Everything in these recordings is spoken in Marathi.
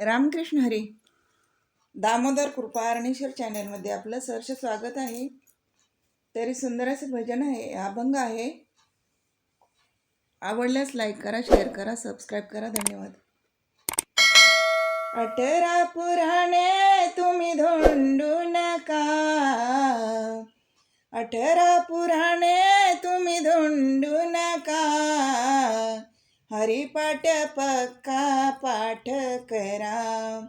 रामकृष्ण हरी. दामोदर कृपा अरणेश्वर चॅनलमध्ये आपलं सहर्ष स्वागत आहे. तरी सुंदर असं भजन आहे अभंग आहे. आवडल्यास लाईक करा शेअर करा सबस्क्राईब करा. धन्यवाद. अठरा पुराणे तुम्ही धोंडू नका. अठरा पुराणे हरिपाठ पक्का पाठ करा.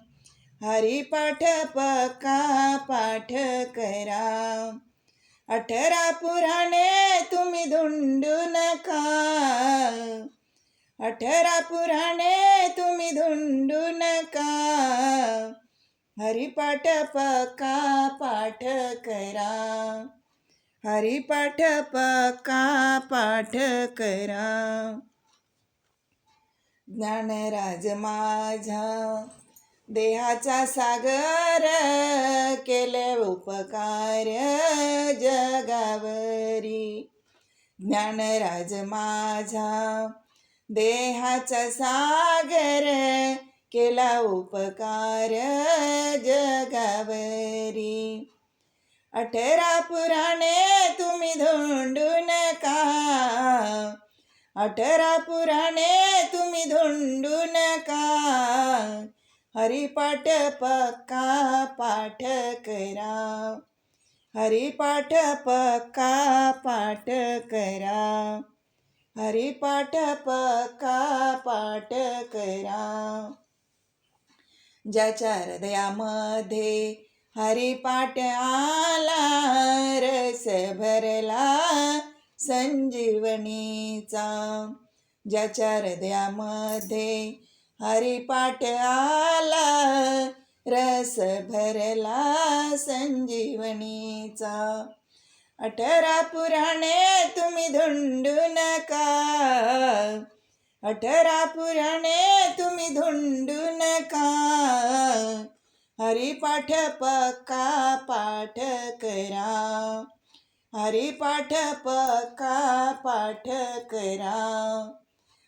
हरिपाठ पक्का पाठ करा. अठरा पुराणे तुम्ही धुंडू नका. अठरा पुराणे तुम्ही धुंडू नका. हरिपाठ पक्का पाठ करा. हरिपाठ पक्का पाठ करा. ज्ञानराज माझा देहाचा सागर केले उपकार जगावरी. ज्ञानराज माझा देहाचा सागर केला उपकार जगावरी. अठरा पुराणे तुम्ही धोंडू नका अठरा पुराणे तुम्ही धुंडू नका. हरिपाठ पक्का पाठ करा. हरिपाठ पक्का पाठ करा. हरिपाठ पक्का पाठ करा. ज्याच्या हृदयामध्ये हरिपाठ आला रस भरला. संजीवनीचा ज्याच्या हृदयामध्ये हरिपाठ आला रस भरला संजीवनीचा. अठरा पुराणे तुम्ही धुंडू नका. अठरा पुराणे तुम्ही धुंडू नका. हरिपाठ पक्का पाठ करा. हरिपाठ पक्का पाठ करा.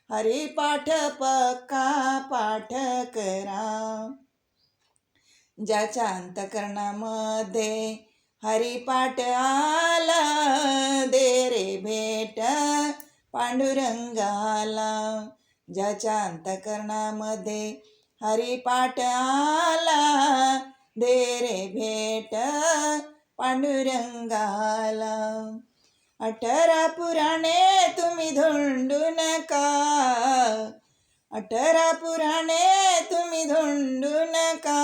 हरिपाठ पक्का पाठ करा. ज्याच्या अंतकरणामध्ये हरिपाठ आला दे रे भेट पांडुरंगाला ज्याच्या अंतकरणामध्ये हरिपाठ आला दे रे भेट पांडुरंगाला. अठरा पुराणे तुम्ही धोंडू नका. अठरा पुराणे तुम्ही धोंडू नका.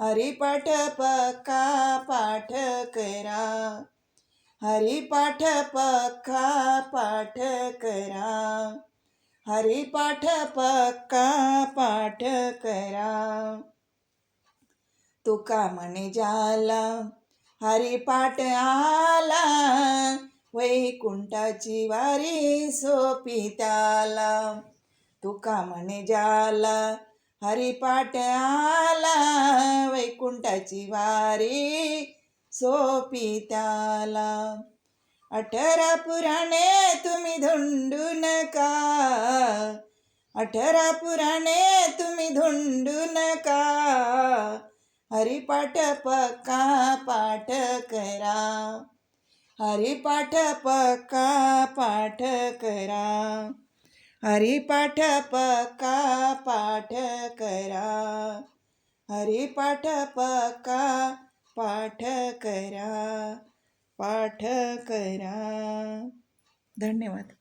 हरिपाठ पक्का पाठ करा. हरिपाठ पक्का पाठ करा. हरिपाठ पक्का पाठ करा. तुका म्हणे जाला हरिपाठ आला वैकुंठाची वारी सोपी त्याला. तुका म्हणे जाला हरिपाठ आला वैकुंठाची वारी सोपी त्याला. अठरा पुराणे तुम्ही धुंडू नका अठरा पुराणे तुम्ही धुंडू नका हरिपाठ पक्का पाठ करा. हरिपाठ पक्का पाठ करा. हरिपाठ पक्का पाठ करा. हरिपाठ पक्का पाठ करा. पाठ करा. धन्यवाद.